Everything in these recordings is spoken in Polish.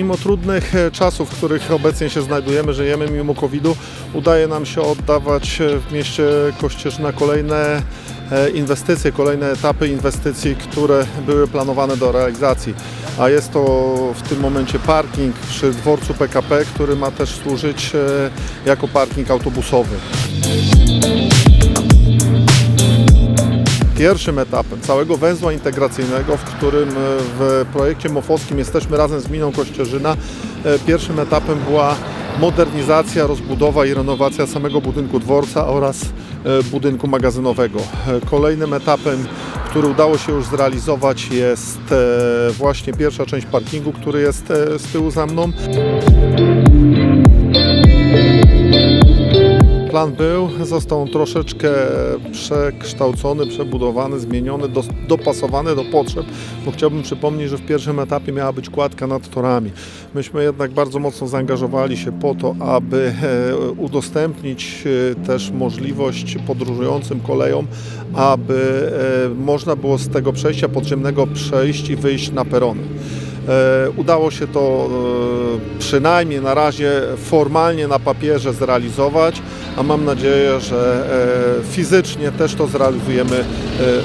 mimo trudnych e, czasów, w których obecnie się znajdujemy, żyjemy mimo COVID-u, udaje nam się oddawać e, w mieście Kościerzyna kolejne e, inwestycje, kolejne etapy inwestycji, które były planowane do realizacji. A jest to w tym momencie parking przy dworcu PKP, który ma też służyć jako parking autobusowy. Pierwszym etapem całego węzła integracyjnego, w którym e, w projekcie mofowskim jesteśmy razem z Gminą Kościerzyna, e, pierwszym etapem była modernizacja, rozbudowa i renowacja samego budynku dworca oraz e, budynku magazynowego. Kolejnym etapem, który udało się już zrealizować jest właśnie pierwsza część parkingu, który jest z tyłu za mną. Plan był, został troszeczkę przekształcony, przebudowany, zmieniony, dos- dopasowany do potrzeb, bo chciałbym przypomnieć, że w pierwszym etapie miała być kładka nad torami. Myśmy jednak bardzo mocno zaangażowali się po to, aby e, udostępnić e, też możliwość podróżującym kolejom, aby e, można było z tego przejścia podziemnego przejść i wyjść na perony. E, Udało się to e, przynajmniej na razie formalnie na papierze zrealizować, a mam nadzieję, że e, fizycznie też to zrealizujemy,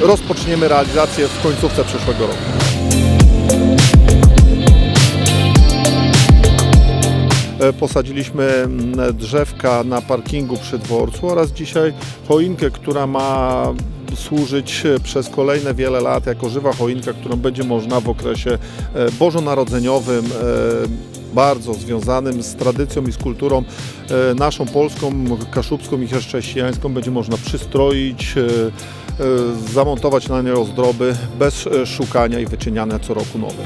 rozpoczniemy realizację w końcówce przyszłego roku. Posadziliśmy mm, drzewka na parkingu przy dworcu oraz dzisiaj choinkę, która ma służyć e, przez kolejne wiele lat jako żywa choinka, którą będzie można w okresie e, bożonarodzeniowym e, bardzo związanym z tradycją i z kulturą naszą polską, kaszubską i chrześcijańską będzie można przystroić, zamontować na nią zdroby bez szukania i wyczyniania co roku nowej.